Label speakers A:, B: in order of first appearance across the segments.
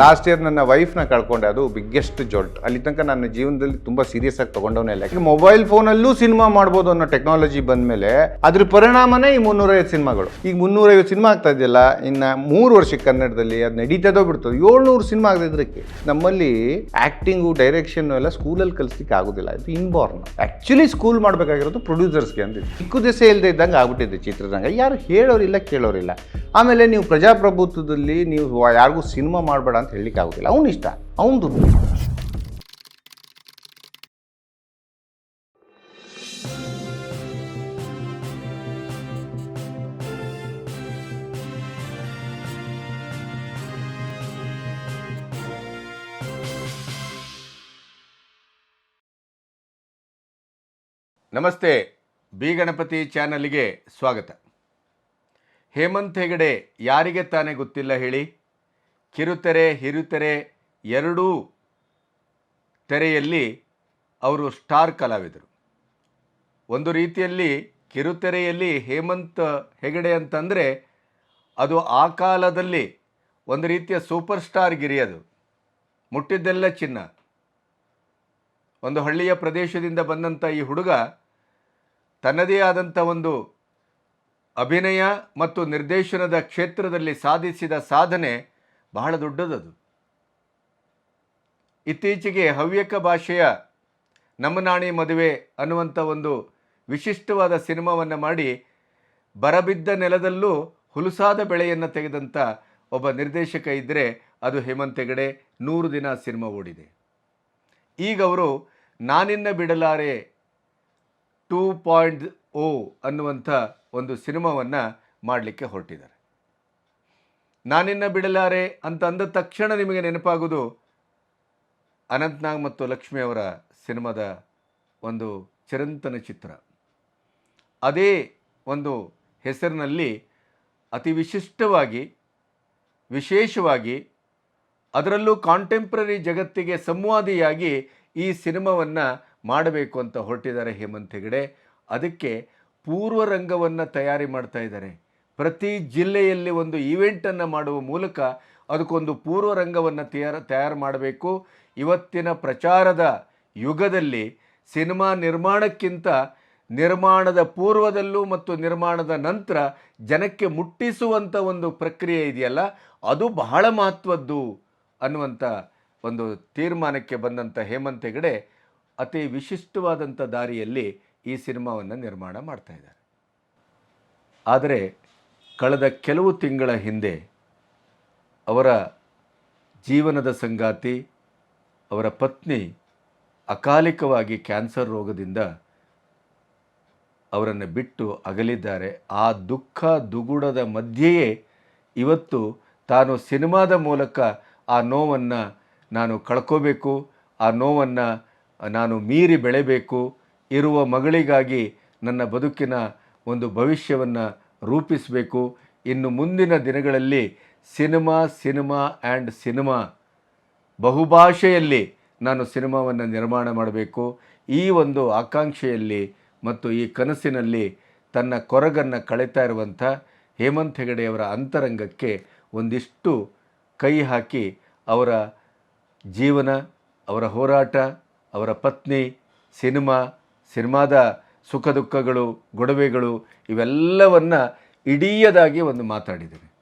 A: Last year ನನ್ನ ವೈಫ್ನ ಕಳ್ಕೊಂಡೆ, ಅದು biggest jolt ಅಲ್ಲಿ ತನಕ ನನ್ನ ಜೀವನದಲ್ಲಿ ತುಂಬಾ ಸೀರಿಯಸ್ ಆಗಿ ತಗೊಂಡವನೇ ಇಲ್ಲ. ಮೊಬೈಲ್ ಮೊಬೈಲ್ ಫೋನಲ್ಲೂ ಸಿನಿಮಾ ಮಾಡ್ಬೋದು ಅನ್ನೋ ಟೆಕ್ನಾಲಜಿ ಬಂದ್ಮೇಲೆ ಅದ್ರ ಪರಿಣಾಮನೇ ಈ ಮುನ್ನೂರೈವತ್ತು ಸಿನಿಮಾಗಳು. ಈಗ ಮುನ್ನೂರೈವತ್ತು ಸಿನಿಮಾ ಆಗ್ತಾ ಇದೆಯಲ್ಲ, ಇನ್ನು ಮೂರು ವರ್ಷಕ್ಕೆ ಕನ್ನಡದಲ್ಲಿ ಅದು ನಡೀತದೋ ಬಿಡ್ತದೆ. ಏಳ್ನೂರು ಸಿನಿಮಾ ಆಗದಿದ್ದಕ್ಕೆ ನಮ್ಮಲ್ಲಿ ಆ್ಯಕ್ಟಿಂಗು ಡೈರೆಕ್ಷನ್ ಎಲ್ಲ ಸ್ಕೂಲಲ್ಲಿ ಕಲಿಸ್ಲಿಕ್ಕೆ ಆಗೋದಿಲ್ಲ. ಇದು ಇನ್ಬಾರ್ನ್ ಆ್ಯಕ್ಚುಲಿ ಸ್ಕೂಲ್ ಮಾಡಬೇಕಾಗಿರೋದು ಪ್ರೊಡ್ಯೂಸರ್ಸ್ಗೆ ಅಂದ್ರೆ ಚಿಕ್ಕ ದಿವಸ ಇಲ್ಲದೆ ಇದ್ದಂಗೆ ಆಗ್ಬಿಟ್ಟಿದೆ ಚಿತ್ರರಂಗ. ಯಾರು ಹೇಳೋರಿಲ್ಲ, ಕೇಳೋರಿಲ್ಲ. ಆಮೇಲೆ ನೀವು ಪ್ರಜಾಪ್ರಭುತ್ವದಲ್ಲಿ ನೀವು ಯಾರಿಗೂ ಸಿನಿಮಾ ಮಾಡಬೇಡ ಅಂತ ಹೇಳಲಿಕ್ಕೆ ಆಗೋದಿಲ್ಲ. ಅವ್ನ ಇಷ್ಟ. ಅವನು
B: ನಮಸ್ತೆ. ಬಿ ಗಣಪತಿ ಚಾನಲ್ಗೆ ಸ್ವಾಗತ. ಹೇಮಂತ್ ಹೆಗಡೆ ಯಾರಿಗೆ ತಾನೇ ಗೊತ್ತಿಲ್ಲ ಹೇಳಿ? ಕಿರುತೆರೆ, ಹಿರುತೆರೆ ಎರಡೂ ತೆರೆಯಲ್ಲಿ ಅವರು ಸ್ಟಾರ್ ಕಲಾವಿದರು. ಒಂದು ರೀತಿಯಲ್ಲಿ ಕಿರುತೆರೆಯಲ್ಲಿ ಹೇಮಂತ್ ಹೆಗಡೆ ಅಂತಂದರೆ ಅದು ಆ ಕಾಲದಲ್ಲಿ ಒಂದು ರೀತಿಯ ಸೂಪರ್ ಸ್ಟಾರ್ ಗಿರಿ ಅದು. ಮುಟ್ಟಿದ್ದೆಲ್ಲ ಚಿನ್ನ. ಒಂದು ಹಳ್ಳಿಯ ಪ್ರದೇಶದಿಂದ ಬಂದಂಥ ಈ ಹುಡುಗ ತನ್ನದೇ ಆದಂಥ ಒಂದು ಅಭಿನಯ ಮತ್ತು ನಿರ್ದೇಶನದ ಕ್ಷೇತ್ರದಲ್ಲಿ ಸಾಧಿಸಿದ ಸಾಧನೆ ಬಹಳ ದೊಡ್ಡದದು. ಇತ್ತೀಚೆಗೆ ಹವ್ಯಕ ಭಾಷೆಯ ನಮ್ಮ ನಾಣಿ ಮದುವೆ ಅನ್ನುವಂಥ ಒಂದು ವಿಶಿಷ್ಟವಾದ ಸಿನಿಮಾವನ್ನು ಮಾಡಿ ಬರಬಿದ್ದ ನೆಲದಲ್ಲೂ ಹುಲುಸಾದ ಬೆಳೆಯನ್ನು ತೆಗೆದಂಥ ಒಬ್ಬ ನಿರ್ದೇಶಕ ಇದ್ದರೆ ಅದು ಹೇಮಂತ್ ಹೆಗಡೆ ನೂರು ದಿನ ಸಿನಿಮಾ ಓಡಿದೆ. ಈಗ ಅವರು ನಾನಿನ್ನ ಬಿಡಲಾರೆ ಟೂ ಪಾಯಿಂಟ್ ಓ ಅನ್ನುವಂಥ ಒಂದು ಸಿನಿಮಾವನ್ನು ಮಾಡಲಿಕ್ಕೆ ಹೊರಟಿದ್ದಾರೆ. ನಾನಿನ್ನ ಬಿಡಲಾರೆ ಅಂತ ಅಂದ ತಕ್ಷಣ ನಿಮಗೆ ನೆನಪಾಗೋದು ಅನಂತ್ನಾಗ್ ಮತ್ತು ಲಕ್ಷ್ಮಿ ಅವರ ಸಿನಿಮಾದ ಒಂದು ಚಿರಂತನ ಚಿತ್ರ. ಅದೇ ಒಂದು ಹೆಸರಿನಲ್ಲಿ ಅತಿ ವಿಶಿಷ್ಟವಾಗಿ, ವಿಶೇಷವಾಗಿ, ಅದರಲ್ಲೂ ಕಾಂಟೆಂಪ್ರರಿ ಜಗತ್ತಿಗೆ ಸಂವಾದಿಯಾಗಿ ಈ ಸಿನಿಮಾವನ್ನು ಮಾಡಬೇಕು ಅಂತ ಹೊರಟಿದ್ದಾರೆ ಹೇಮಂತ್ ಹೆಗಡೆ. ಅದಕ್ಕೆ ಪೂರ್ವರಂಗವನ್ನು ತಯಾರಿ ಮಾಡ್ತಾ ಇದ್ದಾರೆ. ಪ್ರತಿ ಜಿಲ್ಲೆಯಲ್ಲಿ ಒಂದು ಈವೆಂಟನ್ನು ಮಾಡುವ ಮೂಲಕ ಅದಕ್ಕೊಂದು ಪೂರ್ವರಂಗವನ್ನು ತಯಾರು ತಯಾರು ಮಾಡಬೇಕು. ಇವತ್ತಿನ ಪ್ರಚಾರದ ಯುಗದಲ್ಲಿ ಸಿನಿಮಾ ನಿರ್ಮಾಣಕ್ಕಿಂತ ನಿರ್ಮಾಣದ ಪೂರ್ವದಲ್ಲೂ ಮತ್ತು ನಿರ್ಮಾಣದ ನಂತರ ಜನಕ್ಕೆ ಮುಟ್ಟಿಸುವಂಥ ಒಂದು ಪ್ರಕ್ರಿಯೆ ಇದೆಯಲ್ಲ, ಅದು ಬಹಳ ಮಹತ್ವದ್ದು ಅನ್ನುವಂಥ ಒಂದು ತೀರ್ಮಾನಕ್ಕೆ ಬಂದಂಥ ಹೇಮಂತ್ ಹೆಗಡೆ ಅತಿ ವಿಶಿಷ್ಟವಾದಂಥ ದಾರಿಯಲ್ಲಿ ಈ ಸಿನಿಮಾವನ್ನು ನಿರ್ಮಾಣ ಮಾಡ್ತಾ ಇದ್ದಾರೆ. ಆದರೆ ಕಳೆದ ಕೆಲವು ತಿಂಗಳ ಹಿಂದೆ ಅವರ ಜೀವನದ ಸಂಗಾತಿ, ಅವರ ಪತ್ನಿ ಅಕಾಲಿಕವಾಗಿ ಕ್ಯಾನ್ಸರ್ ರೋಗದಿಂದ ಅವರನ್ನು ಬಿಟ್ಟು ಅಗಲಿದ್ದಾರೆ. ಆ ದುಃಖ ದುಗುಡದ ಮಧ್ಯೆಯೇ ಇವತ್ತು ತಾನು ಸಿನಿಮಾದ ಮೂಲಕ ಆ ನೋವನ್ನು ನಾನು ಕಳ್ಕೋಬೇಕು, ಆ ನೋವನ್ನು ನಾನು ಮೀರಿ ಬೆಳೆಯಬೇಕು ಇರುವ ಮಗಳಿಗಾಗಿ ನನ್ನ ಬದುಕಿನ ಒಂದು ಭವಿಷ್ಯವನ್ನು ರೂಪಿಸಬೇಕು. ಇನ್ನು ಮುಂದಿನ ದಿನಗಳಲ್ಲಿ ಸಿನಿಮಾ ಸಿನಿಮಾ ಆ್ಯಂಡ್ ಸಿನಿಮಾ ಬಹುಭಾಷೆಯಲ್ಲಿ ನಾನು ಸಿನಿಮಾವನ್ನು ನಿರ್ಮಾಣ ಮಾಡಬೇಕು. ಈ ಒಂದು ಆಕಾಂಕ್ಷೆಯಲ್ಲಿ ಮತ್ತು ಈ ಕನಸಿನಲ್ಲಿ ತನ್ನ ಕೊರಗನ್ನು ಕಳೀತಾ ಇರುವಂಥ ಹೇಮಂತ್ ಹೆಗಡೆಯವರ ಅಂತರಂಗಕ್ಕೆ ಒಂದಿಷ್ಟು ಕೈ ಹಾಕಿ ಅವರ ಜೀವನ, ಅವರ ಹೋರಾಟ, ಅವರ ಪತ್ನಿ, ಸಿನಿಮಾ, ಸಿನಿಮಾದ ಸುಖ ದುಃಖಗಳು ಗೊಡವೆಗಳು ಇವೆಲ್ಲವನ್ನು ಇಡೀಯದಾಗಿ ಒಂದು ಮಾತಾಡಿದ್ದೇನೆ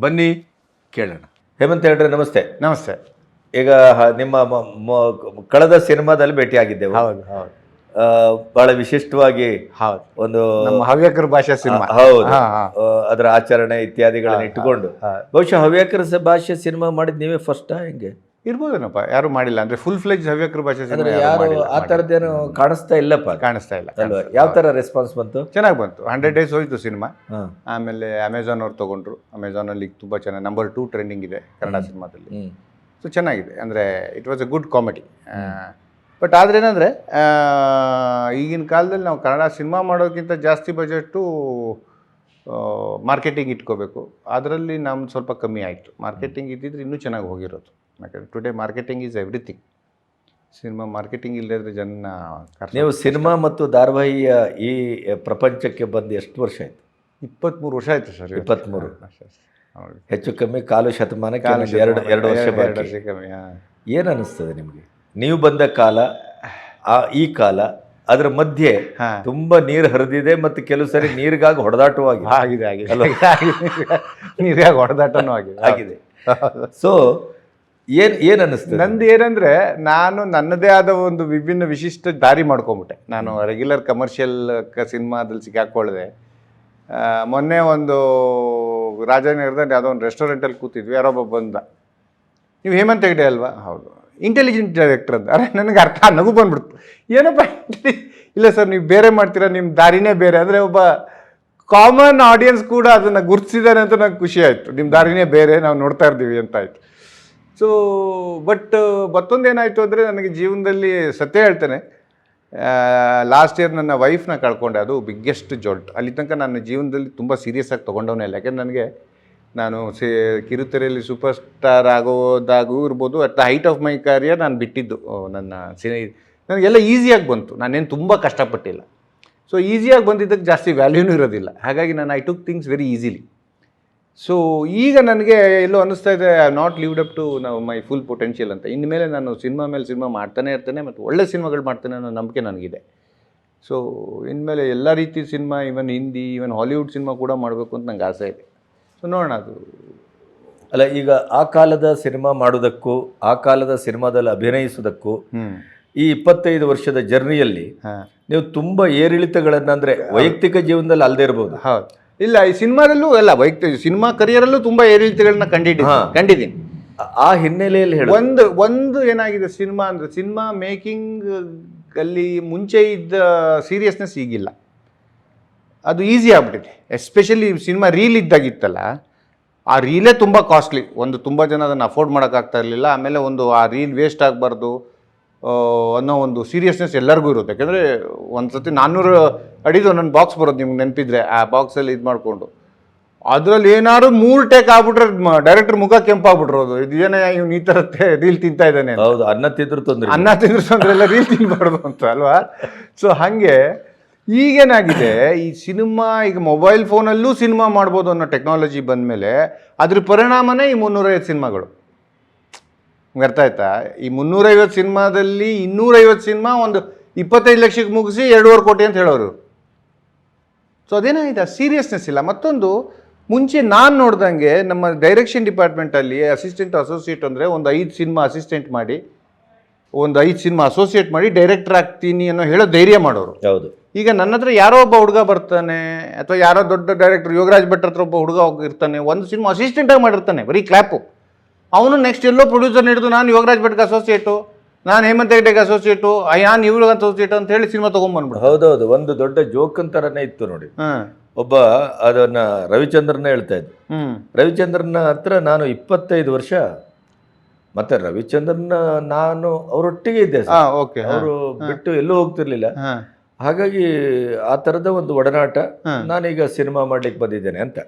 B: ಬನ್ನಿ ಕೇಳೋಣ. ಹೇಮಂತ್ ಹೇಳ್ರೆ ನಮಸ್ತೆ.
A: ನಮಸ್ತೆ.
B: ಈಗ ನಿಮ್ಮ ಮ- ಮ- ಕಳೆದ ಸಿನಿಮಾದಲ್ಲಿ ಭೇಟಿಯಾಗಿದ್ದೆವು.
A: ಹೌದು ಹೌದು.
B: ಆ, ಬಹಳ ವಿಶಿಷ್ಟವಾಗಿ
A: ಹೌದು.
B: ಒಂದು
A: ನಮ್ಮ ಹವ್ಯಕರ ಭಾಷೆ ಸಿನಿಮಾ.
B: ಹೌದು. ಅದರ ಆಚರಣೆ ಇತ್ಯಾದಿಗಳನ್ನ ಇಟ್ಟುಕೊಂಡು ಬಹುಶಃ ಹವ್ಯಕರ ಭಾಷೆ ಸಿನಿಮಾ ಮಾಡಿದ್ ನೀವೇ ಫಸ್ಟ್ ಹೆಂಗೆ?
A: ಇರ್ಬೋದೇನಪ್ಪ? ಯಾರು ಮಾಡಿಲ್ಲ. ಅಂದ್ರೆ ಫುಲ್ ಫ್ಲೆಜ್ ಹವ್ಯಕರ ಭಾಷೆ ಸಿನಿಮಾ ಯಾರು
B: ಯಾರು
A: ಮಾಡಿಲ್ಲ,
B: ಆ ಥರದ್ದೇನು ಕಾಣಿಸ್ತಾ ಇಲ್ಲಪ್ಪ?
A: ಕಾಣಿಸ್ತಾ ಇಲ್ಲ
B: ಅಲ್ವಾ? ಯಾವ ತರ ರೆಸ್ಪಾನ್ಸ್ ಬಂತು?
A: ಚೆನ್ನಾಗಿ ಬಂತು. ಹಂಡ್ರೆಡ್ ಡೇಸ್ ಹೋಯ್ತು ಸಿನಿಮಾ.
B: ಹಾ.
A: ಆಮೇಲೆ ಅಮೆಝಾನ್ ಅವ್ರು ತೊಗೊಂಡ್ರು. ಅಮೆಝಾನಲ್ಲಿ ತುಂಬ ಚೆನ್ನಾಗಿ ನಂಬರ್ ಟೂ ಟ್ರೆಂಡಿಂಗ್ ಇದೆ ಕನ್ನಡ ಸಿನಿಮಾದಲ್ಲಿ. ಸೊ ಚೆನ್ನಾಗಿದೆ. ಅಂದರೆ it was a good comedy but ಆದ್ರೆ ಏನಂದ್ರೆ ಈಗಿನ ಕಾಲದಲ್ಲಿ ನಾವು ಕನ್ನಡ ಸಿನಿಮಾ ಮಾಡೋದಕ್ಕಿಂತ ಜಾಸ್ತಿ ಬಜೆಟು ಮಾರ್ಕೆಟಿಂಗ್ ಇಟ್ಕೋಬೇಕು. ಅದರಲ್ಲಿ ನಮ್ದು ಸ್ವಲ್ಪ ಕಮ್ಮಿ ಆಯಿತು. ಮಾರ್ಕೆಟಿಂಗ್ ಇದ್ದಿದ್ರೆ ಇನ್ನೂ ಚೆನ್ನಾಗಿ ಹೋಗಿರೋದು. ಯಾಕಂದರೆ today marketing is everything cinema marketing ಇಲ್ಲದ್ರೆ ಜನ
B: ನೀವು ಸಿನಿಮಾ ಮತ್ತು ಧಾರಾವಾಹಿಯ ಈ ಪ್ರಪಂಚಕ್ಕೆ ಬಂದು ಎಷ್ಟು ವರ್ಷ ಆಯ್ತು?
A: ಇಪ್ಪತ್ತ್ಮೂರು ವರ್ಷ ಆಯಿತು ಸರ್.
B: ಇಪ್ಪತ್ತ್ಮೂರು. ಹೆಚ್ಚು ಕಮ್ಮಿ ಕಾಲು ಶತಮಾನಕ್ಕೆ
A: ಕಾಲ
B: ಎರಡು ಎರಡು ವರ್ಷ
A: ವರ್ಷ ಕಮ್ಮಿ.
B: ಏನು ಅನ್ನಿಸ್ತದೆ ನಿಮಗೆ? ನೀವು ಬಂದ ಕಾಲ ಆ ಈ ಕಾಲ ಅದರ ಮಧ್ಯೆ. ತುಂಬಾ ನೀರು ಹರಿದಿದೆ ಮತ್ತು ಕೆಲವು ಸರಿ ನೀರಿಗಾಗಿ ಹೊಡೆದಾಟವಾಗಿದೆ
A: ಆಗಿದೆ. ಆಗಿದೆ ನೀರಿಗಾಗಿ ಹೊಡೆದಾಟನೂ ಆಗಿದೆ.
B: ಆಗಿದೆ. ಸೊ ಏನ್ ಏನ್ ಅನಿಸ್ತದೆ
A: ನಂದು ಏನಂದ್ರೆ ನಾನು ನನ್ನದೇ ಆದ ಒಂದು ವಿಭಿನ್ನ ವಿಶಿಷ್ಟ ದಾರಿ ಮಾಡ್ಕೊಂಬಿಟ್ಟೆ. ನಾನು ರೆಗ್ಯುಲರ್ ಕಮರ್ಷಿಯಲ್ ಸಿನಿಮಾದಲ್ಲಿ ಸಿಕ್ಕಾಕೊಳ್ಳದೆ ಮೊನ್ನೆ ಒಂದು ರಾಜನಗರದಲ್ಲಿ ಯಾವುದೋ ಒಂದು ರೆಸ್ಟೋರೆಂಟಲ್ಲಿ ಕೂತಿದ್ವಿ ಯಾರೊಬ್ಬ ಬಂದ. ನೀವು ಹೇಮಂತ್ ಹೆಗ್ಡೆ ಅಲ್ವಾ? ಹೌದು. ಇಂಟೆಲಿಜೆಂಟ್ ಡೈರೆಕ್ಟರ್ ಅಂತ. ಅರೆ ನನಗೆ ಅರ್ಥ ನಗು ಬಂದ್ಬಿಡ್ತು. ಏನಪ್ಪ ಇಲ್ಲ ಸರ್ ನೀವು ಬೇರೆ ಮಾಡ್ತೀರಾ ನಿಮ್ಮ ದಾರಿನೇ ಬೇರೆ. ಅಂದರೆ ಒಬ್ಬ ಕಾಮನ್ ಆಡಿಯನ್ಸ್ ಕೂಡ ಅದನ್ನು ಗುರುತಿಸಿದ್ದಾರೆ ಅಂತ ನಂಗೆ ಖುಷಿ ಆಯಿತು. ನಿಮ್ಮ ದಾರಿನೇ ಬೇರೆ ನಾವು ನೋಡ್ತಾ ಇದ್ದೀವಿ ಅಂತ ಆಯಿತು. ಸೊ ಬಟ್ ಮತ್ತೊಂದು ಏನಾಯಿತು ಅಂದರೆ ನನಗೆ ಜೀವನದಲ್ಲಿ ಸತ್ಯ ಹೇಳ್ತೇನೆ. ಲಾಸ್ಟ್ ಇಯರ್ ನನ್ನ ವೈಫ್ನ ಕಳ್ಕೊಂಡೆ. ಅದು ಬಿಗ್ಗೆಸ್ಟ್ ಜೊಲ್ಟ್ ಅಲ್ಲಿ ತನಕ ನನ್ನ ಜೀವನದಲ್ಲಿ ತುಂಬ ಸೀರಿಯಸ್ ಆಗಿ ತೊಗೊಂಡವನೇ ಇಲ್ಲ. ಯಾಕೆಂದ್ರೆ ನನಗೆ ನಾನು ಸೇ, ಕಿರುತೆರೆಯಲ್ಲಿ ಸೂಪರ್ ಸ್ಟಾರ್ ಆಗೋದಾಗೂ ಇರ್ಬೋದು at the height of my career ನಾನು ಬಿಟ್ಟಿದ್ದು ನನ್ನ ಸಿನಿ ನನಗೆಲ್ಲ ಈಸಿಯಾಗಿ ಬಂತು. ನಾನೇನು ತುಂಬ ಕಷ್ಟಪಟ್ಟಿಲ್ಲ. ಸೊ ಈಸಿಯಾಗಿ ಬಂದಿದ್ದಕ್ಕೆ ಜಾಸ್ತಿ ವ್ಯಾಲ್ಯೂನೂ ಇರೋದಿಲ್ಲ. ಹಾಗಾಗಿ ನಾನು I took things very easily so ಈಗ ನನಗೆ ಎಲ್ಲೋ ಅನ್ನಿಸ್ತಾ ಇದೆ I not lived up to ನಾವು ಮೈ ಫುಲ್ ಪೊಟೆನ್ಷಿಯಲ್ ಅಂತ. ಇನ್ಮೇಲೆ ನಾನು ಸಿನಿಮಾ ಮೇಲೆ ಸಿನಿಮಾ ಮಾಡ್ತಾನೆ ಇರ್ತೇನೆ ಮತ್ತು ಒಳ್ಳೆ ಸಿನಿಮಾಗಳು ಮಾಡ್ತೇನೆ ಅನ್ನೋ ನಂಬಿಕೆ ನನಗಿದೆ. ಸೊ ಇನ್ಮೇಲೆ ಎಲ್ಲ ರೀತಿ cinema even Hindi even Hollywood cinema ಕೂಡ ಮಾಡಬೇಕು ಅಂತ ನಂಗೆ ಆಸೆ ಇದೆ. ಸೊ ನೋಡೋಣ ಅದು.
B: ಅಲ್ಲ ಈಗ ಆ ಕಾಲದ ಸಿನಿಮಾ ಮಾಡೋದಕ್ಕೂ ಆ ಕಾಲದ ಸಿನಿಮಾದಲ್ಲಿ ಅಭಿನಯಿಸೋದಕ್ಕೂ ಈ ಇಪ್ಪತ್ತೈದು ವರ್ಷದ ಜರ್ನಿಯಲ್ಲಿ ನೀವು ತುಂಬ ಏರಿಳಿತಗಳನ್ನು ಅಂದರೆ ವೈಯಕ್ತಿಕ ಜೀವನದಲ್ಲಿ ಅಲ್ಲದೆ ಇರ್ಬೋದು.
A: ಹೌದು. ಇಲ್ಲ ಈ ಸಿನಿಮಾದಲ್ಲೂ ಅಲ್ಲ ವೈಯಕ್ತಿಕ ಸಿನಿಮಾ ಕರಿಯರಲ್ಲೂ ತುಂಬಾ ಏರಿಳಿತಗಳನ್ನ ಕಂಡಿದ್ದೀನಿ ಕಂಡಿದ್ದೀನಿ.
B: ಆ ಹಿನ್ನೆಲೆಯಲ್ಲಿ ಹೇಳಿ.
A: ಒಂದು ಒಂದು ಏನಾಗಿದೆ ಸಿನಿಮಾ ಅಂದ್ರೆ ಸಿನಿಮಾ ಮೇಕಿಂಗ್ ಅಲ್ಲಿ ಮುಂಚೆ ಇದ್ದ ಸೀರಿಯಸ್ನೆಸ್ ಈಗಿಲ್ಲ. ಅದು ಈಸಿ ಆಗ್ಬಿಟ್ಟಿದೆ. ಎಸ್ಪೆಷಲಿ ಸಿನಿಮಾ ರೀಲ್ ಇದ್ದಾಗಿತ್ತಲ್ಲ ಆ ರೀಲೇ ತುಂಬ ಕಾಸ್ಟ್ಲಿ. ಒಂದು ತುಂಬ ಜನ ಅದನ್ನು ಅಫೋರ್ಡ್ ಮಾಡೋಕ್ಕಾಗ್ತಾ ಇರಲಿಲ್ಲ. ಆಮೇಲೆ ಒಂದು ಆ ರೀಲ್ ವೇಸ್ಟ್ ಆಗಬಾರ್ದು. ಅನ್ನೋ ಒಂದು ಸೀರಿಯಸ್ನೆಸ್ ಎಲ್ಲರಿಗೂ ಇರುತ್ತೆ. ಯಾಕೆಂದರೆ ಒಂದು ಸತಿ ನಾನ್ನೂರು ಅಡಿದು ನನ್ನ ಬಾಕ್ಸ್ ಬರೋದು ನಿಮ್ಗೆ ನೆನಪಿದ್ರೆ ಆ ಬಾಕ್ಸಲ್ಲಿ ಇದು ಮಾಡಿಕೊಂಡು. ಅದರಲ್ಲಿ ಏನಾದ್ರು ಮೂರು ಟೇಕ್ ಆಗ್ಬಿಟ್ರೆ ಡೈರೆಕ್ಟರ್ ಮುಖ ಕೆಂಪಾಗ್ಬಿಟ್ರೋದು ಇದು ಏನೇ ಇವ್ನು ಈ ಥರ ರೀಲ್ ತಿಂತಾ ಇದ್ದಾನೆ.
B: ಹೌದು ಅನ್ನ ತಿಂದ್ರು ತೊಂದರೆ.
A: ಅನ್ನ ತಿಂದ್ರೆ ತೊಂದರೆ ಎಲ್ಲ ರೀಲ್ ತಿನ್ಬಾರ್ದು ಅಂತ ಅಲ್ವಾ? ಸೊ ಹಾಗೆ ಈಗೇನಾಗಿದೆ ಈ ಸಿನಿಮಾ ಈಗ ಮೊಬೈಲ್ ಫೋನಲ್ಲೂ ಸಿನಿಮಾ ಮಾಡ್ಬೋದು ಅನ್ನೋ ಟೆಕ್ನಾಲಜಿ ಬಂದಮೇಲೆ ಅದ್ರ ಪರಿಣಾಮನೇ ಈ ಮುನ್ನೂರೈವತ್ತು ಸಿನಿಮಾಗಳು. ನಿಮ್ಗೆ ಅರ್ಥ ಆಯ್ತಾ? ಈ ಮುನ್ನೂರೈವತ್ತು ಸಿನಿಮಾದಲ್ಲಿ ಇನ್ನೂರೈವತ್ತು ಸಿನಿಮಾ ಒಂದು ಇಪ್ಪತ್ತೈದು ಲಕ್ಷಕ್ಕೆ ಮುಗಿಸಿ ಎರಡೂವರೆ ಕೋಟಿ ಅಂತ ಹೇಳೋರು. ಸೊ ಅದೇನಾಗಿದೆ ಸೀರಿಯಸ್ನೆಸ್ ಇಲ್ಲ. ಮತ್ತೊಂದು ಮುಂಚೆ ನಾನು ನೋಡ್ದಂಗೆ ನಮ್ಮ ಡೈರೆಕ್ಷನ್ ಡಿಪಾರ್ಟ್ಮೆಂಟಲ್ಲಿ ಅಸಿಸ್ಟೆಂಟ್ ಅಸೋಸಿಯೇಟ್ ಅಂದರೆ ಒಂದು ಐದು ಸಿನಿಮಾ ಅಸಿಸ್ಟೆಂಟ್ ಮಾಡಿ ಒಂದು ಐದು ಸಿನಿಮಾ ಅಸೋಸಿಯೇಟ್ ಮಾಡಿ ಡೈರೆಕ್ಟರ್ ಆಗ್ತೀನಿ ಅನ್ನೋ ಹೇಳೋ ಧೈರ್ಯ ಮಾಡೋರು.
B: ಹೌದು.
A: ಈಗ ನನ್ನ ಹತ್ರ ಯಾರೋ ಒಬ್ಬ ಹುಡುಗ ಬರ್ತಾನೆ ಅಥವಾ ಯಾರೋ ದೊಡ್ಡ ಡೈರೆಕ್ಟರ್ ಯೋಗರಾಜ್ ಭಟ್ ಹತ್ರ ಒಬ್ಬ ಹುಡುಗ ಹೋಗಿರ್ತಾನೆ ಒಂದು ಸಿನಿಮಾ ಅಸಿಸ್ಟೆಂಟಾಗಿ ಮಾಡಿರ್ತಾನೆ ಬರೀ ಕ್ಲ್ಯಾಪು ಅವನು ನೆಕ್ಸ್ಟ್ ಎಲ್ಲೋ ಪ್ರೊಡ್ಯೂಸರ್ ಹಿಡಿದು ನಾನು ಯೋಗರಾಜ್ ಭಟ್ಗೆ ಅಸೋಸಿಯೇಟು ನಾನು ಹೇಮಂತ್ ಹೆಗ್ಡೆಗೆ ಅಸೋಸಿಯೇಟು ನಾನು ಇವ್ರಿಗೆ ಅಸೋಸಿಯೇಟ್ ಅಂತ ಹೇಳಿ ಸಿನಿಮಾ ತೊಗೊಂಬಂದ್ಬಿಡು
B: ಹೌದೌದು ಒಂದು ದೊಡ್ಡ ಜೋಕ್ ಅಂತರನೇ ಇತ್ತು ನೋಡಿ. ಒಬ್ಬ ಅದನ್ನ ರವಿಚಂದ್ರನ ಹೇಳ್ತಾ ಇದ್ದೆ. ರವಿಚಂದ್ರನ ಹತ್ರ ನಾನು ಇಪ್ಪತ್ತೈದು ವರ್ಷ ಮತ್ತೆ ರವಿಚಂದ್ರನ ನಾನು ಅವರೊಟ್ಟಿಗೆ ಇದ್ದೆ ಅವರು ಬಿಟ್ಟು ಎಲ್ಲೂ ಹೋಗ್ತಿರ್ಲಿಲ್ಲ. ಹಾಗಾಗಿ ಆ ಥರದ ಒಂದು ಒಡನಾಟ. ನಾನೀಗ ಸಿನಿಮಾ ಮಾಡ್ಲಿಕ್ಕೆ ಬಂದಿದ್ದೇನೆ ಅಂತ.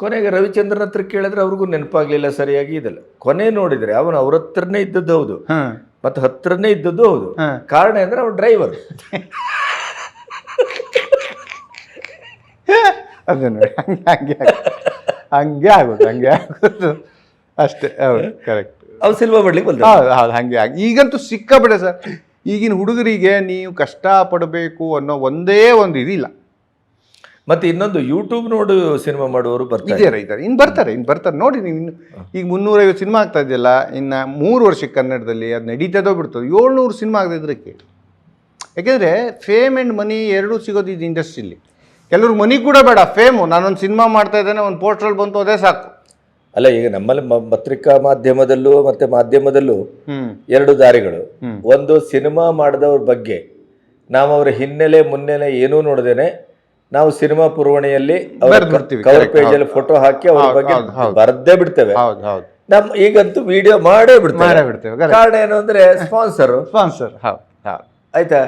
B: ಕೊನೆಗೆ ರವಿಚಂದ್ರನ ಹತ್ರ ಕೇಳಿದ್ರೆ ಅವ್ರಿಗೂ ನೆನಪಾಗ್ಲಿಲ್ಲ ಸರಿಯಾಗಿ ಇದಲ್ಲ. ಕೊನೆ ನೋಡಿದ್ರೆ ಅವನು ಅವ್ರ ಹತ್ರನೇ ಇದ್ದದ್ದು ಹೌದು.
A: ಹಾಂ.
B: ಮತ್ತೆ ಹತ್ರನೇ ಇದ್ದದ್ದು ಹೌದು.
A: ಹಾ.
B: ಕಾರಣ ಅಂದ್ರೆ ಅವ್ನು ಡ್ರೈವರ್
A: ಅದು ನೋಡಿ ಹಂಗೆ ಹಂಗೆ ಆಗೋದು ಹಂಗೆ ಆಗೋದು. ಅಷ್ಟೇ ಹೌದು ಕರೆಕ್ಟ್
B: ಅವ್ರು ಸಿಲ್ವ ಮಾಡ್ಲಿಕ್ಕೆ ಬಂದ
A: ಹೌದು ಹೌದು ಹಂಗೆ ಆಗಿ ಈಗಂತೂ ಸಿಕ್ಕಾಬಿಡೆ ಸರ್ ಈಗಿನ ಹುಡುಗರಿಗೆ ನೀವು ಕಷ್ಟ ಪಡಬೇಕು ಅನ್ನೋ ಒಂದೇ ಒಂದು ಇದಿಲ್ಲ.
B: ಮತ್ತೆ ಇನ್ನೊಂದು ಯೂಟ್ಯೂಬ್ ನೋಡು ಸಿನಿಮಾ ಮಾಡುವವರು ಬರ್ತಾರೆ
A: ಇದೇ ಇದ್ದಾರೆ. ಇನ್ನು ಬರ್ತಾರೆ ಇನ್ನು ಬರ್ತಾರೆ. ನೋಡಿ ನೀವು ಇನ್ನು ಈಗ ಮುನ್ನೂರೈವತ್ತು ಸಿನಿಮಾ ಆಗ್ತಾ ಇದೆಯಲ್ಲ ಇನ್ನು ಮೂರು ವರ್ಷಕ್ಕೆ ಕನ್ನಡದಲ್ಲಿ ಅದು ನಡೀತದೋ ಬಿಡ್ತದೆ ಏಳ್ನೂರು ಸಿನಿಮಾ ಆಗದಿದ್ದಕ್ಕೆ ಯಾಕೆಂದರೆ ಫೇಮ್ ಆ್ಯಂಡ್ ಮನಿ ಎರಡೂ ಸಿಗೋದು ಇದು ಇಂಡಸ್ಟ್ರಿಲಿ ಕೆಲವ್ರು ಮನಿ ಕೂಡ ಬೇಡ ಫೇಮು ನಾನೊಂದು ಸಿನಿಮಾ ಮಾಡ್ತಾ ಇದ್ದೇನೆ ಒಂದು ಪೋಸ್ಟ್ರಲ್ಲಿ ಬಂತು ಅದೇ ಸಾಕು.
B: ಅಲ್ಲ ಈಗ ನಮ್ಮಲ್ಲಿ ಪತ್ರಿಕಾ ಮಾಧ್ಯಮದಲ್ಲೂ ಮತ್ತೆ ಮಾಧ್ಯಮದಲ್ಲೂ ಎರಡು ದಾರಿಗಳು. ಒಂದು ಸಿನಿಮಾ ಮಾಡಿದವ್ರ ಬಗ್ಗೆ ನಾವು ಅವರ ಹಿನ್ನೆಲೆ ಮುನ್ನೆಲೆ ಏನೂ ನೋಡದೇನೆ ನಾವು ಸಿನಿಮಾ ಪುರವಣಿಯಲ್ಲಿ ಕವರ್ ಪೇಜ್ ಅಲ್ಲಿ ಫೋಟೋ ಹಾಕಿ ಅವ್ರ ಬಗ್ಗೆ. ಬರ್ದೇ ಬಿಡ್ತೇವೆ. ನಮ್ ಈಗಂತೂ ವಿಡಿಯೋ ಮಾಡೇ ಬಿಡ್ತೇವೆ. ಕಾರಣ ಏನು ಅಂದ್ರೆ ಸ್ಪಾನ್ಸರ್
A: ಸ್ಪಾನ್ಸರ್
B: ಆಯ್ತಾ?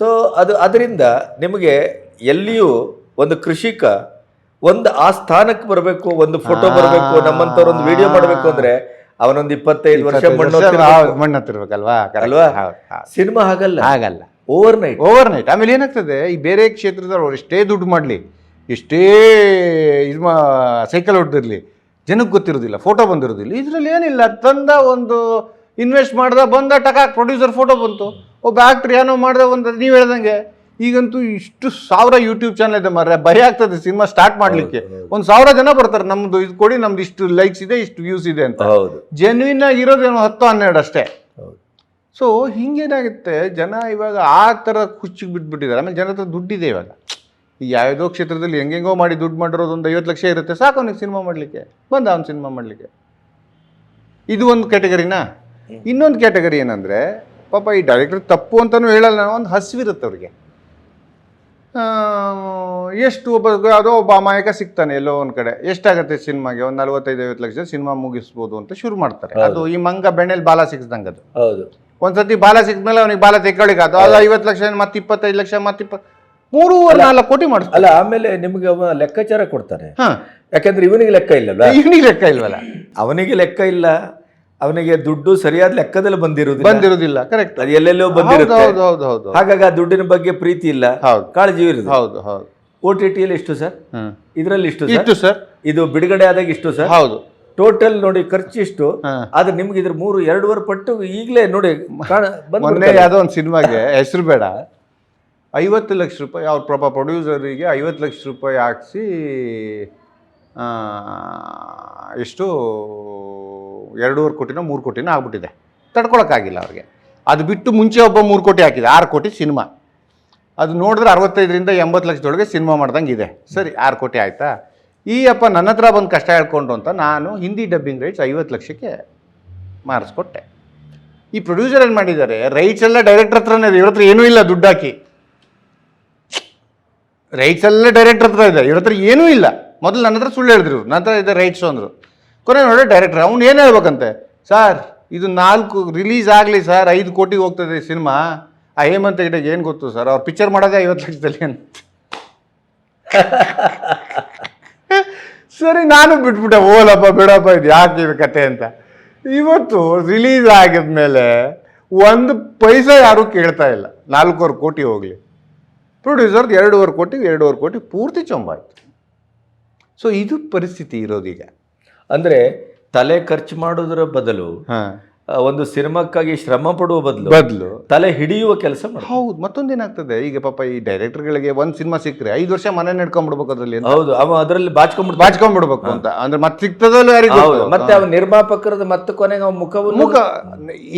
B: ಸೊ ಅದು ಅದರಿಂದ ನಿಮಗೆ ಎಲ್ಲಿಯೂ ಒಂದು ಕೃಷಿಕ ಒಂದು ಆ ಸ್ಥಾನಕ್ಕೆ ಬರಬೇಕು ಒಂದು ಫೋಟೋ ಬರಬೇಕು ನಮ್ಮಂತವ್ರ ಒಂದು ವಿಡಿಯೋ ಮಾಡಬೇಕು ಅಂದ್ರೆ ಅವನೊಂದು ಇಪ್ಪತ್ತೈದು ವರ್ಷ ಮಣ್ಣು
A: ಮಣ್ಣು ಹತ್ತಿರ್ಬೇಕಲ್ವಾ
B: ಅಲ್ವಾ?
A: ಹೌದು
B: ಸಿನಿಮಾ ಹಾಗಲ್ಲ.
A: ಆಗಲ್ಲ
B: ಓವರ್ ನೈಟ್
A: ಓವರ್ ನೈಟ್ ಆಮೇಲೆ ಏನಾಗ್ತದೆ? ಈ ಬೇರೆ ಕ್ಷೇತ್ರದವ್ರು ಅವ್ರು ಎಷ್ಟೇ ದುಡ್ಡು ಮಾಡಲಿ ಎಷ್ಟೇ ಇದು ಸೈಕಲ್ ಹೊಡೆದಿರಲಿ ಜನಕ್ಕೆ ಗೊತ್ತಿರೋದಿಲ್ಲ ಫೋಟೋ ಬಂದಿರೋದಿಲ್ಲ. ಇದರಲ್ಲಿ ಏನಿಲ್ಲ ತಂದ ಒಂದು ಇನ್ವೆಸ್ಟ್ ಮಾಡ್ದ ಬಂದ ಟಕಾಕ್ ಪ್ರೊಡ್ಯೂಸರ್ ಫೋಟೋ ಬಂತು. ಒಬ್ಬ ಆ್ಯಕ್ಟ್ರ್ ಏನೋ ಮಾಡ್ದೆ ಒಂದು ನೀವು ಹೇಳ್ದಂಗೆ. ಈಗಂತೂ ಇಷ್ಟು ಸಾವಿರ ಯೂಟ್ಯೂಬ್ ಚಾನಲ್ ಇದೆ ಮಾರ್ರೆ ಭಯ ಆಗ್ತದೆ ಸಿನಿಮಾ ಸ್ಟಾರ್ಟ್ ಮಾಡಲಿಕ್ಕೆ. ಒಂದು ಸಾವಿರ ಜನ ಬರ್ತಾರೆ ನಮ್ಮದು ಇದು ಕೊಡಿ ನಮ್ದು ಇಷ್ಟು ಲೈಕ್ಸ್ ಇದೆ ಇಷ್ಟು ವ್ಯೂಸ್ ಇದೆ ಅಂತ.
B: ಹೌದು.
A: ಜೆನ್ವಿನ್ ಆಗಿರೋದೇನೋ ಹತ್ತು ಹನ್ನೆರಡು ಅಷ್ಟೇ. ಸೊ ಹಿಂಗೇನಾಗುತ್ತೆ ಜನ ಇವಾಗ ಆ ಥರ ಹುಚ್ಚಿಗೆ ಬಿಟ್ಬಿಟ್ಟಿದ್ದಾರೆ. ಆಮೇಲೆ ಜನ ಹತ್ರ ದುಡ್ಡಿದೆ ಇವಾಗ. ಯಾವುದೋ ಕ್ಷೇತ್ರದಲ್ಲಿ ಹೆಂಗೆಂಗೋ ಮಾಡಿ ದುಡ್ಡು ಮಾಡಿರೋದು ಒಂದು ಐವತ್ತು ಲಕ್ಷ ಇರುತ್ತೆ. ಸಾಕು ಅವ್ನಿಗೆ ಸಿನಿಮಾ ಮಾಡಲಿಕ್ಕೆ. ಬಂದ ಅವ್ನು ಸಿನಿಮಾ ಮಾಡಲಿಕ್ಕೆ. ಇದು ಒಂದು ಕ್ಯಾಟಗರಿನಾ? ಇನ್ನೊಂದು ಕ್ಯಾಟಗರಿ ಏನಂದರೆ ಪಾಪ ಈ ಡೈರೆಕ್ಟರ್ ತಪ್ಪು ಅಂತಲೂ ಹೇಳಲ್ಲ. ಒಂದು ಹಸಿವಿರುತ್ತೆ ಅವ್ರಿಗೆ. ಎಷ್ಟು ಒಬ್ಬ ಯಾವುದೋ ಒಬ್ಬ ಅಮಾಯಕ ಸಿಗ್ತಾನೆ ಎಲ್ಲೋ ಒಂದು ಕಡೆ. ಎಷ್ಟಾಗುತ್ತೆ ಸಿನಿಮಾಗೆ? ಒಂದು ನಲ್ವತ್ತೈದು ಐವತ್ತು ಲಕ್ಷ ಸಿನಿಮಾ ಮುಗಿಸ್ಬೋದು ಅಂತ ಶುರು ಮಾಡ್ತಾರೆ. ಅದು ಈ ಮಂಗ ಬೆಣ್ಣೆಲಿ ಬಾಲ ಸಿಕ್ಸ್ದಂಗೆ ಅದು
B: ಹೌದು.
A: ಒಂದ್ಸತಿ ಬಾಲ ಸಿಕ್ಮೇಲೆ ಅವನಿಗೆ ಬಾಲ ತೆಕ್ಕೊಳ್ಳಿಕ್ಕೆ ಅದು ಐವತ್ತು ಲಕ್ಷ ಮತ್ತೆ ಇಪ್ಪತ್ತೈದು ಲಕ್ಷ ಮತ್ತೆ ಇಪ್ಪ ಮೂರುವರೆ ನಾಲ್ಕು ಕೋಟಿ ಮಾಡಿಸ್ತಾರೆ
B: ಅಲ್ಲ ಆಮೇಲೆ ನಿಮ್ಗೆ ಅವ ಲೆಕ್ಕಾಚಾರ ಕೊಡ್ತಾರೆ
A: ಹಾ.
B: ಯಾಕಂದ್ರೆ ಇವನಿಗೆ ಲೆಕ್ಕ ಇಲ್ಲಲ್ಲ
A: ಇವನಿಗೆ ಲೆಕ್ಕ ಇಲ್ವಲ್ಲ?
B: ಅವನಿಗೆ ಲೆಕ್ಕ ಇಲ್ಲ. ಅವನಿಗೆ ದುಡ್ಡು ಸರಿಯಾದ ಲೆಕ್ಕದಲ್ಲಿ ಬಂದಿರುವುದಿಲ್ಲ.
A: ಬಂದಿರೋದಿಲ್ಲ ಕರೆಕ್ಟ್
B: ಅದು ಎಲ್ಲೆಲ್ಲೋ ಬಂದಿರುತ್ತೆ.
A: ಹೌದು ಹೌದು ಹೌದು.
B: ಹಾಗಾಗಿ ಆ ದುಡ್ಡಿನ ಬಗ್ಗೆ ಪ್ರೀತಿ ಇಲ್ಲ.
A: ಹೌದು.
B: ಕಾಳಜಿ ಇರುದು
A: ಹೌದು ಹೌದು.
B: ಓ ಟಿ ಟಿಯಲ್ಲಿ ಇಷ್ಟು ಸರ್? ಇದರಲ್ಲಿ ಇಷ್ಟು
A: ಇಷ್ಟು ಸರ್.
B: ಇದು ಬಿಡುಗಡೆ ಆದಾಗ ಇಷ್ಟು ಸರ್?
A: ಹೌದು.
B: ಟೋಟಲ್ ನೋಡಿ ಖರ್ಚು ಇಷ್ಟು
A: ಹಾ.
B: ಆದ್ರೆ ನಿಮ್ಗೆ ಇದ್ರ ಮೂರು ಎರಡೂವರೆ ಪಟ್ಟು ಈಗಲೇ ನೋಡಿ
A: ಮೊನ್ನೆ. ಯಾವುದೋ ಒಂದು ಸಿನಿಮಾಗೆ ಹೆಸರು ಬೇಡ. ಐವತ್ತು ಲಕ್ಷ ರೂಪಾಯಿ ಅವ್ರ ಪಾಪ ಪ್ರೊಡ್ಯೂಸರಿಗೆ ಐವತ್ತು ಲಕ್ಷ ರೂಪಾಯಿ ಹಾಕ್ಸಿ ಎಷ್ಟು ಎರಡೂವರೆ ಕೋಟಿನೋ ಮೂರು ಕೋಟಿನೋ ಆಗ್ಬಿಟ್ಟಿದೆ. ತಡ್ಕೊಳಕ್ಕಾಗಿಲ್ಲ ಅವ್ರಿಗೆ. ಅದು ಬಿಟ್ಟು ಮುಂಚೆ ಒಬ್ಬ ಮೂರು ಕೋಟಿ ಹಾಕಿದೆ ಆರು ಕೋಟಿ ಸಿನಿಮಾ. ಅದು ನೋಡಿದ್ರೆ ಅರವತ್ತೈದರಿಂದ ಎಂಬತ್ತು ಲಕ್ಷದೊಳಗೆ ಸಿನಿಮಾ ಮಾಡ್ದಂಗೆ ಇದೆ. ಸರಿ ಆರು ಕೋಟಿ ಆಯಿತಾ? ಈ ಅಪ್ಪ ನನ್ನ ಹತ್ರ ಬಂದು ಕಷ್ಟ ಹೇಳ್ಕೊಂಡು ಅಂತ ನಾನು ಹಿಂದಿ ಡಬ್ಬಿಂಗ್ ರೈಟ್ಸ್ ಐವತ್ತು ಲಕ್ಷಕ್ಕೆ ಮಾರಿಸ್ಕೊಟ್ಟೆ. ಈ ಪ್ರೊಡ್ಯೂಸರ್ ಏನು ಮಾಡಿದ್ದಾರೆ? ರೈಟ್ಸ್ ಎಲ್ಲ ಡೈರೆಕ್ಟರ್ ಹತ್ರನೇ ಇದೆ. ಇವ್ರ ಏನೂ ಇಲ್ಲ ದುಡ್ಡು ಹಾಕಿ. ರೈಟ್ಸ್ ಎಲ್ಲ ಡೈರೆಕ್ಟರ್ ಹತ್ರ ಇದೆ. ಇವ್ರ ಹತ್ರ ಏನೂ ಇಲ್ಲ. ಮೊದಲು ನನ್ನ ಹತ್ರ ಸುಳ್ಳು ಹೇಳಿದ್ರು. ನನ್ನ ಹತ್ರ ಇದೆ ರೈಟ್ಸು ಅಂದರು. ಕೊನೆ ನೋಡಿ ಡೈರೆಕ್ಟರ್ ಅವ್ನು ಏನು ಹೇಳ್ಬೇಕಂತೆ? ಸರ್ ಇದು ನಾಲ್ಕು ರಿಲೀಸ್ ಆಗಲಿ ಸರ್ ಐದು ಕೋಟಿಗೆ ಹೋಗ್ತದೆ ಸಿನಿಮಾ ಆ ಹೇಮಂತ್ ಹೆಗಡೆಗೆ ಏನು ಗೊತ್ತು ಸರ್ ಅವ್ರು ಪಿಕ್ಚರ್ ಮಾಡೋದೇ ಐವತ್ತು ಲಕ್ಷದಲ್ಲಿ ಅಂತ. ಸರಿ ನಾನು ಬಿಟ್ಬಿಟ್ಟೆ. ಓಲಪ್ಪ ಬಿಡಪ್ಪ ಇದು ಯಾಕೆ ಇದು ಕತೆ ಅಂತ. ಇವತ್ತು ರಿಲೀಸ್ ಆಗಿದ್ಮೇಲೆ ಒಂದು ಪೈಸಾ ಯಾರೂ ಕೇಳ್ತಾ ಇಲ್ಲ. ನಾಲ್ಕೂವರೆ ಕೋಟಿ ಹೋಗಲಿ. ಪ್ರೊಡ್ಯೂಸರ್ದು ಎರಡೂವರೆ ಕೋಟಿ ಎರಡೂವರೆ ಕೋಟಿ ಪೂರ್ತಿ ಚೊಂಬಾಯ್ತು. ಸೊ ಇದು ಪರಿಸ್ಥಿತಿ ಇರೋದೀಗ.
B: ಅಂದರೆ ತಲೆ ಖರ್ಚು ಮಾಡೋದರ ಬದಲು ಒಂದು ಸಿನಿಮಾಕ್ಕಾಗಿ ಶ್ರಮ ಪಡುವ ಬದಲು
A: ಬದಲು.
B: ತಲೆ ಹಿಡಿಯುವ ಕೆಲಸ ಹೌದು
A: ಹೌದು ಮತ್ತೊಂದೇನಾಗ್ತದೆ? ಈಗ ಪಾಪ ಈ ಡೈರೆಕ್ಟರ್ಗಳಿಗೆ ಒಂದು ಸಿನಿಮಾ ಸಿಕ್ಕರೆ ಐದು ವರ್ಷ ಮನೆ ನಡ್ಕೊಂಡ್ಬಿಡ್ಬೇಕು ಅದರಲ್ಲಿ.
B: ಹೌದು ಅವ ಅದರಲ್ಲಿ ಬಾಚ್ಕೊಂಡ್ಬಿಡ್
A: ಬಾಚ್ಕೊಂಡ್ಬಿಡ್ಬೇಕು ಅಂತ. ಅಂದ್ರೆ ಮತ್ತೆ ಸಿಗ್ತದಲ್ಲ ಯಾರಿಗೂ
B: ಮತ್ತೆ ಅವ ನಿರ್ಮಾಪಕರದ ಮತ್ತೆ ಕೊನೆಗೆ ಅವ ಮುಖವನ್ನು
A: ಮುಖ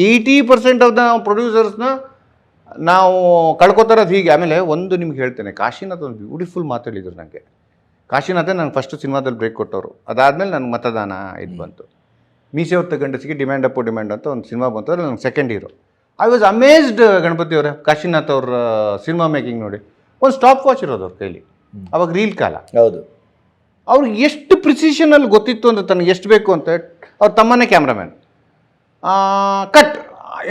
A: ಏಯ್ಟಿ ಪರ್ಸೆಂಟ್ ಆಫ್ ದ ಪ್ರೊಡ್ಯೂಸರ್ಸ್ನ ನಾವು ಕಳ್ಕೊತಾರದು ಹೀಗೆ. ಆಮೇಲೆ ಒಂದು ನಿಮ್ಗೆ ಹೇಳ್ತೇನೆ ಕಾಶಿನಾಥ್ ಒಂದು ಬ್ಯೂಟಿಫುಲ್ ಮಾತಾಡಿದ್ರು ನನಗೆ ಕಾಶಿನಾಥೇ ನನಗೆ ಫಸ್ಟ್ ಸಿನಿಮಾದಲ್ಲಿ ಬ್ರೇಕ್ ಕೊಟ್ಟವರು. ಅದಾದಮೇಲೆ ನನಗೆ ಮತದಾನ ಇದು ಬಂತು. ಮೀಸೆ ಹೊತ್ತ ಗಂಡಸಿಗೆ ಡಿಮ್ಯಾಂಡ್ ಅಪ್ಪು ಡಿಮ್ಯಾಂಡ್ ಅಂತ ಒಂದು ಸಿನಿಮಾ ಬಂತು. ಅದ್ರಲ್ಲಿ ನನಗೆ second hero I was amazed Ganapati ಅವರೇ ಕಾಶಿನಾಥ್ ಅವ್ರ ಸಿನಿಮಾ ಮೇಕಿಂಗ್ ನೋಡಿ. ಒಂದು ಸ್ಟಾಪ್ ವಾಚ್ ಇರೋದು ಅವ್ರ ಕೈಲಿ. ಅವಾಗ ರೀಲ್ ಕಾಲ.
B: ಹೌದು.
A: ಅವ್ರಿಗೆ ಎಷ್ಟು ಪ್ರಿಸಿಷನಲ್ಲಿ ಗೊತ್ತಿತ್ತು ಅಂದರೆ ತನಗೆ ಎಷ್ಟು ಬೇಕು ಅಂತ ಅವ್ರ ತಮ್ಮನೇ ಕ್ಯಾಮ್ರಾಮ್ಯಾನ್ ಕಟ್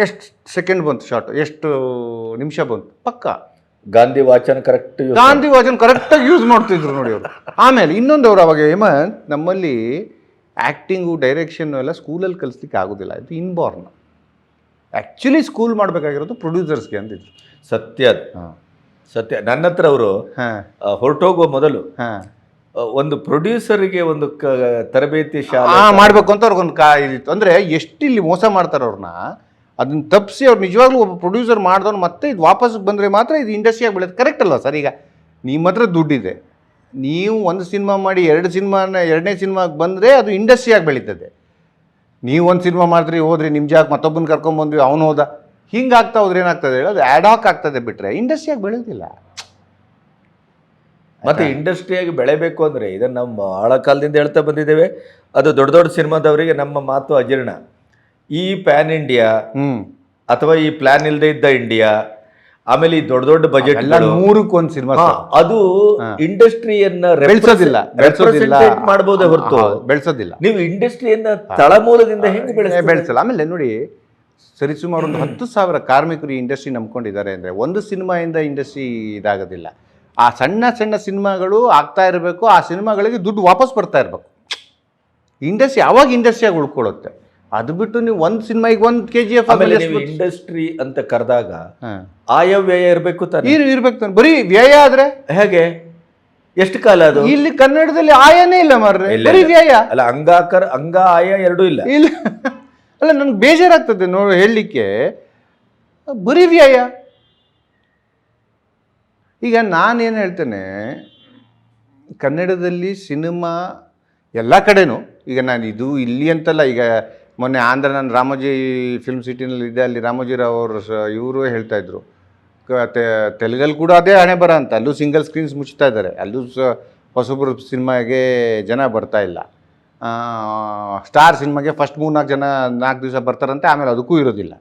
A: ಎಷ್ಟು ಸೆಕೆಂಡ್ ಬಂತು ಶಾರ್ಟ್ ಎಷ್ಟು ನಿಮಿಷ ಬಂತು? ಪಕ್ಕ.
B: ಗಾಂಧಿ ವಾಚನ ಕರೆಕ್ಟ್
A: ಗಾಂಧಿ ವಾಚನ್ ಕರೆಕ್ಟಾಗಿ ಯೂಸ್ ಮಾಡ್ತಿದ್ರು ನೋಡಿ ಅವರು. ಆಮೇಲೆ ಇನ್ನೊಂದು ಅವ್ರು ಅವಾಗ ಹೇಮಂತ್ ನಮ್ಮಲ್ಲಿ ಆ್ಯಕ್ಟಿಂಗು ಡೈರೆಕ್ಷನ್ನು ಎಲ್ಲ ಸ್ಕೂಲಲ್ಲಿ ಕಲಿಸ್ಲಿಕ್ಕೆ ಆಗೋದಿಲ್ಲ. ಇದು ಇನ್ಬಾರ್ನ್ ಆ್ಯಕ್ಚುಲಿ ಸ್ಕೂಲ್ ಮಾಡಬೇಕಾಗಿರೋದು ಪ್ರೊಡ್ಯೂಸರ್ಸ್ಗೆ ಅಂತಿದ್ರು.
B: ಸತ್ಯ. ಅದು. ಸತ್ಯ. ನನ್ನ ಹತ್ರ ಅವರು
A: ಹಾಂ.
B: ಹೊರಟೋಗುವ ಮೊದಲು
A: ಹಾಂ.
B: ಒಂದು ಪ್ರೊಡ್ಯೂಸರ್ಗೆ ಒಂದು ಕ- ತರಬೇತಿ ಶಾಲೆ
A: ಆ ಮಾಡಬೇಕು ಅಂತ ಅವ್ರಿಗೊಂದು ಕಾ ಇದಿತ್ತು ಅಂದರೆ ಎಷ್ಟು ಇಲ್ಲಿ ಮೋಸ ಮಾಡ್ತಾರೆ ಅವ್ರನ್ನ ಅದನ್ನ ತಪ್ಪಿಸಿ ಅವ್ರು ನಿಜವಾಗ್ಲೂ ಒಬ್ಬ ಪ್ರೊಡ್ಯೂಸರ್ ಮಾಡಿದವ್ರು ಮತ್ತೆ ಇದು ವಾಪಸ್ ಬಂದರೆ ಮಾತ್ರ ಇದು ಇಂಡಸ್ಟ್ರಿಯಾಗಿ ಬೆಳೆಯೋದು ಕರೆಕ್ಟ್ ಅಲ್ವಾ ಸರ್? ಈಗ ನಿಮ್ಮ ಹತ್ರ ದುಡ್ಡಿದೆ. ನೀವು ಒಂದು ಸಿನಿಮಾ ಮಾಡಿ ಎರಡು ಸಿನಿಮಾನ ಎರಡನೇ ಸಿನಿಮಾಗೆ ಬಂದರೆ ಅದು ಇಂಡಸ್ಟ್ರಿಯಾಗಿ ಬೆಳೀತದೆ. ನೀವು ಒಂದು ಸಿನಿಮಾ ಮಾಡಿದ್ರಿ ಹೋದ್ರಿ ನಿಮ್ಮ ಜಾಗ ಮತ್ತೊಬ್ಬನ ಕರ್ಕೊಂಬಂದ್ವಿ ಅವನು ಹೋದ. ಹಿಂಗೆ ಆಗ್ತಾ ಹೋದ್ರೆ ಏನಾಗ್ತದೆ ಹೇಳೋದು ಆ್ಯಡ್ ಹಾಕ್ ಆಗ್ತದೆ ಬಿಟ್ಟರೆ ಇಂಡಸ್ಟ್ರಿಯಾಗಿ ಬೆಳೆಯೋದಿಲ್ಲ
B: ಮತ್ತು ಇಂಡಸ್ಟ್ರಿಯಾಗಿ ಬೆಳೆಬೇಕು ಅಂದರೆ ಇದನ್ನು ನಮ್ಮ ಆಳ ಕಾಲದಿಂದ ಹೇಳ್ತಾ ಬಂದಿದ್ದೇವೆ. ಅದು ದೊಡ್ಡ ದೊಡ್ಡ ಸಿನಿಮಾದವರಿಗೆ ನಮ್ಮ ಮಾತು ಅಜೀರ್ಣ. ಈ ಪ್ಯಾನ್ ಇಂಡಿಯಾ
A: ಹ್ಞೂ
B: ಅಥವಾ ಈ ಪ್ಲ್ಯಾನ್ ಇಲ್ಲದೆ ಇದ್ದ ಇಂಡಿಯಾ ಆಮೇಲೆ ಈ ದೊಡ್ಡ ದೊಡ್ಡ ಬಜೆಟ್
A: ನೂರಕ್ಕೊಂದು ಸಿನಿಮಾ
B: ಅದು ಇಂಡಸ್ಟ್ರಿಯನ್ನ
A: ಬೆಳೆಸೋದಿಲ್ಲ ಬೆಳೆಸೋದಿಲ್ಲ.
B: ಮಾಡಬಹುದೇ ಹೊರತು.
A: ಬೆಳೆಸೋದಿಲ್ಲ.
B: ನೀವು ಇಂಡಸ್ಟ್ರಿಯನ್ನ ತಳಮೂಲದಿಂದ ಹೆಂಗೆ ಬೆಳೆಸ
A: ಬೆಳೆಸಲ್ಲ. ಆಮೇಲೆ ನೋಡಿ ಸರಿಸುಮಾರು ಒಂದು ಹತ್ತು ಸಾವಿರ ಕಾರ್ಮಿಕರು ಈ ಇಂಡಸ್ಟ್ರಿ ನಂಬ್ಕೊಂಡಿದ್ದಾರೆ ಅಂದರೆ ಒಂದು ಸಿನಿಮಾಯಿಂದ ಇಂಡಸ್ಟ್ರಿ ಇದಾಗೋದಿಲ್ಲ. ಆ ಸಣ್ಣ ಸಣ್ಣ ಸಿನಿಮಾಗಳು ಆಗ್ತಾ ಇರಬೇಕು ಆ ಸಿನಿಮಾಗಳಿಗೆ ದುಡ್ಡು ವಾಪಸ್ ಬರ್ತಾ ಇರಬೇಕು. ಇಂಡಸ್ಟ್ರಿ ಯಾವಾಗ ಇಂಡಸ್ಟ್ರಿಯಾಗಿ ಉಳ್ಕೊಳ್ಳುತ್ತೆ? ಅದು ಬಿಟ್ಟು ನೀವು ಒಂದು ಸಿನಿಮಾ ಈಗ ಒಂದು ಕೆ ಜಿ ಎಫ್
B: ಆಮೇಲೆ ನೀವು ಇಂಡಸ್ಟ್ರಿ ಅಂತ ಕರೆದಾಗ ಆಯವ್ಯಯ ಇರಬೇಕು ತಾನೆ.
A: ಇರ್ ಇರ್ಬೇಕು ತಾನೆ. ಬರೀ ವ್ಯಯ ಆದರೆ?
B: ಹೇಗೆ? ಎಷ್ಟು ಕಾಲ ಅದು?
A: ಇಲ್ಲಿ ಕನ್ನಡದಲ್ಲಿ ಆಯನೇ ಇಲ್ಲ ಮಾರ್ರೆ. ಬರೀ ವ್ಯಯ.
B: ಅಲ್ಲ ಅಂಗಾಕರ್ ಅಂಗ ಆಯ ಎರಡೂ ಇಲ್ಲ.
A: ಇಲ್ಲ. ಅಲ್ಲ ನನ್ಗೆ ಬೇಜಾರಾಗ್ತದೆ ನೋಡಿ ಹೇಳಲಿಕ್ಕೆ. ಬರೀ ವ್ಯಯ. ಈಗ ನಾನೇನು ಹೇಳ್ತೇನೆ ಕನ್ನಡದಲ್ಲಿ ಸಿನಿಮಾ ಎಲ್ಲ ಕಡೆನೂ ಈಗ ನಾನು ಇದು ಇಲ್ಲಿ ಅಂತಲ್ಲ ಈಗ ಮೊನ್ನೆ ಆಂಧ್ರ ನಾನು ರಾಮೋಜಿ ಫಿಲ್ಮ್ ಸಿಟಿನಲ್ಲಿ ಇದ್ದೆ, ಅಲ್ಲಿ ರಾಮೋಜಿರಾವ್ ಅವರು ಸ, ಇವರು ಹೇಳ್ತಾ ಇದ್ರು. ಕ- ತೆ- ತೆಲುಗಲ್ಲಿ ಕೂಡ ಅದೇ ಹಣೆ ಬರ ಅಂತ. ಅಲ್ಲೂ ಸಿಂಗಲ್ ಸ್ಕ್ರೀನ್ಸ್ ಮುಚ್ತಾ ಇದ್ದಾರೆ. ಅಲ್ಲೂ ಸ, ಹೊಸಬ್ರು ಸಿನಿಮಾಗೆ ಜನ ಬರ್ತಾ ಇಲ್ಲ. ಸ್ಟಾರ್ ಸಿನಿಮಾಗೆ ಫಸ್ಟ್ ಮೂರು ನಾಲ್ಕು ಜನ, ನಾಲ್ಕು ದಿವಸ ಬರ್ತಾರಂತೆ, ಆಮೇಲೆ ಅದಕ್ಕೂ ಇರೋದಿಲ್ಲ.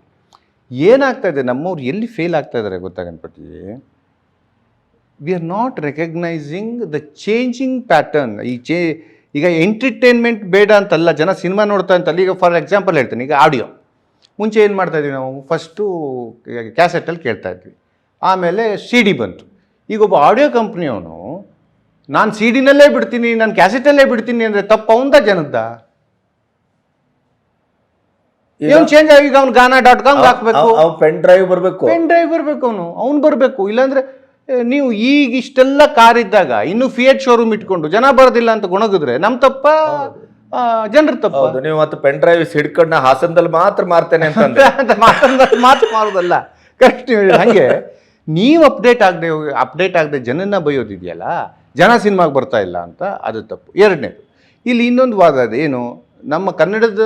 A: ಏನಾಗ್ತಾ ಇದೆ? ನಮ್ಮವ್ರು ಎಲ್ಲಿ ಫೇಲ್ ಆಗ್ತಾ ಇದ್ದಾರೆ ಗೊತ್ತಾ we are not recognizing the changing pattern ಈ ಚೇ ಈಗ ಎಂಟರ್ಟೈನ್ಮೆಂಟ್ ಬೇಡ ಅಂತಲ್ಲ ಜನ ಸಿನಿಮಾ ನೋಡ್ತಾ ಅಂತಲ್ಲ ಈಗ ಫಾರ್ ಎಕ್ಸಾಂಪಲ್ ಹೇಳ್ತೀನಿ ಈಗ ಆಡಿಯೋ ಮುಂಚೆ ಏನು ಮಾಡ್ತಾ ಇದ್ವಿ ನಾವು? ಫಸ್ಟು ಕ್ಯಾಸೆಟಲ್ಲಿ ಕೇಳ್ತಾ ಇದ್ವಿ. ಆಮೇಲೆ ಸಿ ಡಿ ಬಂತು. ಈಗ ಒಬ್ಬ ಆಡಿಯೋ ಕಂಪ್ನಿಯವನು ನಾನು ಸಿ ಡಿನಲ್ಲೇ ಬಿಡ್ತೀನಿ ನಾನು ಕ್ಯಾಸೆಟಲ್ಲೇ ಬಿಡ್ತೀನಿ ಅಂದರೆ ತಪ್ಪು ಅವಂದ ಜನದ್ದ? ಇವನು ಚೇಂಜ್ ಆಗಿ? ಈಗ ಅವ್ನು ಗಾನಾ ಡಾಟ್ ಕಾಮ್ ಹಾಕ್ಬೇಕು.
B: ಅವ್ ಪೆನ್ ಡ್ರೈವ್ ಬರಬೇಕು.
A: ಪೆನ್ ಡ್ರೈವ್ ಬರಬೇಕು ಅವನು. ಅವ್ನು ಬರಬೇಕು. ಇಲ್ಲಾಂದ್ರೆ ನೀವು ಈಗ ಇಷ್ಟೆಲ್ಲ ಕಾರ್ ಇದ್ದಾಗ ಇನ್ನು ಫಿಯೇಟ್ ಶೋರೂಮ್ ಇಟ್ಕೊಂಡು ಜನ ಬರೋದಿಲ್ಲ ಅಂತ ಗುಣಗಿದ್ರೆ ನಮ್ಮ ತಪ್ಪ? ಜನರ ತಪ್ಪ?
B: ಹೌದು ನೀವು ಮತ್ತೆ ಪೆನ್ ಡ್ರೈವ್ ಹಿಡ್ಕೊಂಡು ಹಾಸನದಲ್ಲಿ ಮಾತ್ರ ಮಾರ್ತೇನೆ ಅಂತಂದ್ರೆ
A: ಅಂತ ಮಾತನ್ನ ಮಾತು ಮಾಡೋದಲ್ಲ ಕರೆಕ್ಟ್ ಹೇಳಿ ಹಂಗೆ. ನೀವು ಅಪ್ಡೇಟ್ ಆಗದೆ ಅಪ್ಡೇಟ್ ಆಗದೆ ಜನನ ಬೈಯೋದಿದೆಯಲ್ಲ ಜನ ಸಿನಿಮಾಗೆ ಬರ್ತಾ ಇಲ್ಲ ಅಂತ ಅದು ತಪ್ಪು. ಎರಡನೇದು ಇಲ್ಲಿ ಇನ್ನೊಂದು ವಾದ ಅದು ಏನು ನಮ್ಮ ಕನ್ನಡದ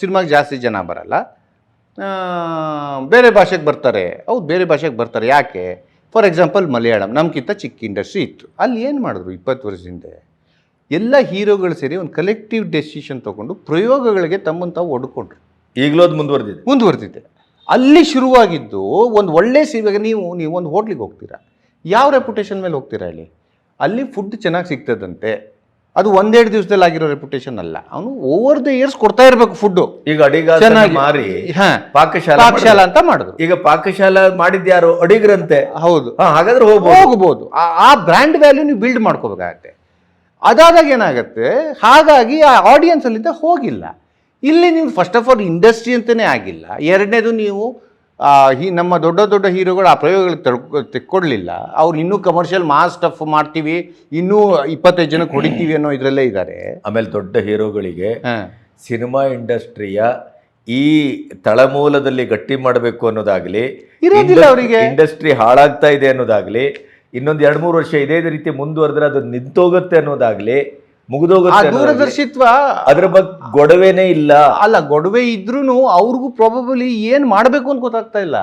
A: ಸಿನಿಮಾಗೆ ಜಾಸ್ತಿ ಜನ ಬರಲ್ಲ. ಆ, ಬೇರೆ ಭಾಷೆಗೆ ಬರ್ತಾರೆ. ಹೌದು ಬೇರೆ ಭಾಷೆಗೆ ಬರ್ತಾರೆ. ಯಾಕೆ? ಫಾರ್ ಎಕ್ಸಾಂಪಲ್ ಮಲಯಾಳಂ ನಮಗಿಂತ ಚಿಕ್ಕ ಇಂಡಸ್ಟ್ರಿ ಇತ್ತು. ಅಲ್ಲಿ ಏನು ಮಾಡಿದ್ರು ಇಪ್ಪತ್ತು ವರ್ಷ ಹಿಂದೆ ಎಲ್ಲ ಹೀರೋಗಳು ಸೇರಿ ಒಂದು ಕಲೆಕ್ಟಿವ್ ಡೆಸಿಷನ್ ತೊಗೊಂಡು ಪ್ರಯೋಗಗಳಿಗೆ ತಮ್ಮನ್ನು ತಾವು ಒಡ್ಕೊಂಡ್ರು.
B: ಈಗಲೂ ಅದು ಮುಂದುವರೆದಿದೆ.
A: ಮುಂದುವರೆದಿದೆ. ಅಲ್ಲಿ ಶುರುವಾಗಿದ್ದು ಒಂದು ಒಳ್ಳೆ ಸೇವೆಗೆ ನೀವು ನೀವು ಒಂದು ಹೋಟ್ಲಿಗೆ ಹೋಗ್ತೀರಾ? ಯಾವ ರೆಪ್ಯುಟೇಷನ್ ಮೇಲೆ ಹೋಗ್ತೀರಾ ಅಲ್ಲಿ ಅಲ್ಲಿ ಫುಡ್ ಚೆನ್ನಾಗಿ ಸಿಗ್ತದಂತೆ. ಅದು ಒಂದೆರಡು ದಿವಸದಲ್ಲಿ ಆಗಿರೋ ರೆಪ್ಯುಟೇಷನ್ ಅಲ್ಲ. ಅವನು ಓವರ್ ದ ಇಯರ್ಸ್ ಕೊಡ್ತಾ ಇರಬೇಕು ಫುಡ್
B: ಈಗ ಅಡಿಗ ಮಾರಿ
A: ಹಾ.
B: ಪಾಕಶಾಲೆ
A: ಪಾಕಶಾಲ ಅಂತ
B: ಮಾಡುದು. ಈಗ ಪಾಕಶಾಲ ಮಾಡಿದ್ಯಾರು ಅಡಿಗರಂತೆ.
A: ಹೌದು.
B: ಹಾಗಾದ್ರೆ ಹೋಗ್ಬೋದು.
A: ಹೋಗ್ಬೋದು. ಆ- ಬ್ರ್ಯಾಂಡ್ ವ್ಯಾಲ್ಯೂ ನೀವು ಬಿಲ್ಡ್ ಮಾಡ್ಕೋಬೇಕಾಗತ್ತೆ. ಅದಾದಾಗ ಏನಾಗುತ್ತೆ? ಹಾಗಾಗಿ ಆ ಆಡಿಯನ್ಸ್ ಅಲ್ಲಿಂದ ಹೋಗಿಲ್ಲ. ಇಲ್ಲಿ ನೀವು ಫಸ್ಟ್ ಆಫ್ ಆಲ್ ಇಂಡಸ್ಟ್ರಿ ಅಂತಲೇ ಆಗಿಲ್ಲ. ಎರಡನೇದು ನೀವು ಈ ನಮ್ಮ ದೊಡ್ಡ ದೊಡ್ಡ ಹೀರೋಗಳು ಆ ಪ್ರಯೋಗಗಳಿಗೆ ತಡ್ಕೊ ತೆಕ್ಕೊಡ್ಲಿಲ್ಲ ಅವ್ರು ಇನ್ನೂ ಕಮರ್ಷಿಯಲ್ ಮಾಸ್ ಸ್ಟಫ್ ಮಾಡ್ತೀವಿ ಇನ್ನೂ ಇಪ್ಪತ್ತೈದು ಜನಕ್ಕೆ ಹೊಡಿತೀವಿ ಅನ್ನೋ ಇದರಲ್ಲೇ ಇದ್ದಾರೆ.
B: ಆಮೇಲೆ ದೊಡ್ಡ ಹೀರೋಗಳಿಗೆ ಸಿನಿಮಾ ಇಂಡಸ್ಟ್ರಿಯ ಈ ತಳಮೂಲದಲ್ಲಿ ಗಟ್ಟಿ ಮಾಡಬೇಕು ಅನ್ನೋದಾಗ್ಲಿ
A: ಇರೋದಿಲ್ಲ ಅವರಿಗೆ.
B: ಇಂಡಸ್ಟ್ರಿ ಹಾಳಾಗ್ತಾ ಇದೆ ಅನ್ನೋದಾಗ್ಲಿ ಇನ್ನೊಂದು ಎರಡು ಮೂರು ವರ್ಷ ಇದೇ ರೀತಿ ಮುಂದುವರೆದ್ರೆ ಅದು ನಿಂತೋಗುತ್ತೆ ಅನ್ನೋದಾಗ್ಲಿ ಮುಗಿದೋಗುತ್ತೆ
A: ದೂರದರ್ಶಿತ್ವ
B: ಅದ್ರ ಬಗ್ಗೆ ಗೊಡವೆನೆ ಇಲ್ಲ.
A: ಅಲ್ಲ ಗೊಡವೆ ಇದ್ರೂ ಅವ್ರಿಗೂ ಪ್ರಾಬಬಲಿ ಏನು ಮಾಡಬೇಕು ಅಂತ ಗೊತ್ತಾಗ್ತಾ ಇಲ್ಲ.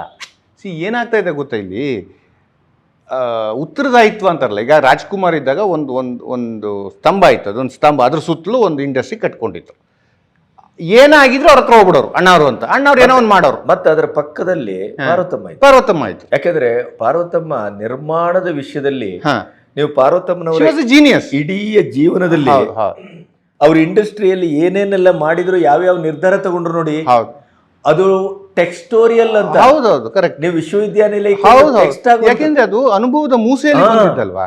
A: ಸಿ ಏನಾಗ್ತಾ ಇದೆ ಗೊತ್ತಾ ಇಲ್ಲಿ? ಉತ್ತರದಾಯಿತ್ವ ಅಂತಾರಲ್ಲ ಈಗ ರಾಜ್ಕುಮಾರ್ ಇದ್ದಾಗ ಒಂದು ಒಂದು ಒಂದು ಸ್ತಂಭ ಇತ್ತು ಅದೊಂದು ಸ್ತಂಭ ಅದ್ರ ಸುತ್ತಲೂ ಒಂದು ಇಂಡಸ್ಟ್ರಿ ಕಟ್ಕೊಂಡಿತ್ತು. ಏನಾಗಿದ್ರು ಅವ್ರ ಹತ್ರ ಹೋಗ್ಬಿಡೋರು ಅಣ್ಣವ್ರು ಅಂತ. ಅಣ್ಣವ್ರು ಏನೋ ಒಂದು ಮಾಡೋರು.
B: ಮತ್ತೆ ಅದರ ಪಕ್ಕದಲ್ಲಿ ಪಾರ್ವತಮ್ಮ
A: ಪಾರ್ವತಮ್ಮ ಆಯ್ತು.
B: ಯಾಕಂದ್ರೆ ಪಾರ್ವತಮ್ಮ ನಿರ್ಮಾಣದ ವಿಷಯದಲ್ಲಿ ನೀವು ಪಾರ್ವತಮ್ಮನವರ
A: ಜೀನಿಯಸ್
B: ಇಡೀ ಜೀವನದಲ್ಲಿ ಅವ್ರ ಇಂಡಸ್ಟ್ರಿಯಲ್ಲಿ ಏನೇನೆಲ್ಲ ಮಾಡಿದ್ರು ಯಾವ್ಯಾವ ನಿರ್ಧಾರ ತಗೊಂಡ್ರು ನೋಡಿ ಅದು ಟೆಕ್ಸ್ಟೋರಿಯಲ್ ಅಂತ.
A: ಹೌದೌದು ಕರೆಕ್ಟ್
B: ನೀವು ವಿಶ್ವವಿದ್ಯಾನಿಲಯ
A: ಯಾಕೆಂದ್ರೆ ಅದು ಅನುಭವದ ಮೂಸೆಯಲ್ಲಿ. ಬಂದಿದ್ದಲ್ವಾ?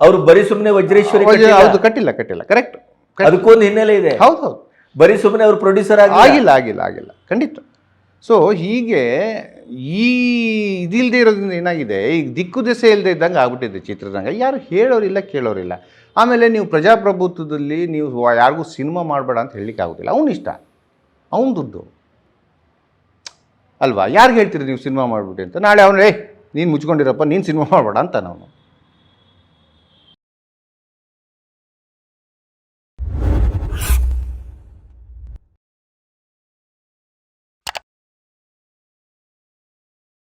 B: ಅವ್ರು ಬರೀ ಸುಮ್ಮನೆ ವಜ್ರೇಶ್ವರಿ.
A: ಹೌದು ಕಟ್ಟಿಲ್ಲ ಕಟ್ಟಿಲ್ಲ. ಕರೆಕ್ಟ್
B: ಅದಕ್ಕೊಂದು ಹಿನ್ನೆಲೆ ಇದೆ.
A: ಹೌದು ಹೌದು
B: ಬರೀ ಸುಮ್ಮನೆ ಅವ್ರು ಪ್ರೊಡ್ಯೂಸರ್ ಆಗಿ
A: ಆಗಿಲ್ಲ ಆಗಿಲ್ಲ ಆಗಿಲ್ಲ. ಖಂಡಿತ. ಸೊ ಹೀಗೆ ಈ ಇದಿಲ್ಲದೆ ಇರೋದ್ರಿಂದ ಏನಾಗಿದೆ? ಈಗ ದಿಕ್ಕು ದಿಸೆ ಇಲ್ಲದೆ ಇದ್ದಂಗೆ ಆಗ್ಬಿಟ್ಟಿದೆ ಚಿತ್ರರಂಗ. ಯಾರು ಹೇಳೋರಿಲ್ಲ ಕೇಳೋರಿಲ್ಲ. ಆಮೇಲೆ ನೀವು ಪ್ರಜಾಪ್ರಭುತ್ವದಲ್ಲಿ ನೀವು ಯಾರಿಗೂ ಸಿನಿಮಾ ಮಾಡಬೇಡ ಅಂತ ಹೇಳಲಿಕ್ಕೆ ಆಗೋದಿಲ್ಲ. ಅವನ ಇಷ್ಟ. ಅವನ ದುಡ್ಡು. ಅಲ್ವಾ? ಯಾರು ಹೇಳ್ತೀರಿ ನೀವು ಸಿನಿಮಾ ಮಾಡಿಬಿಟ್ಟು ಅಂತ? ನಾಳೆ ಅವನು ಏ ನೀನು ಮುಚ್ಕೊಂಡಿರಪ್ಪ, ನೀನು ಸಿನಿಮಾ ಮಾಡಬೇಡ ಅಂತ ನಾವು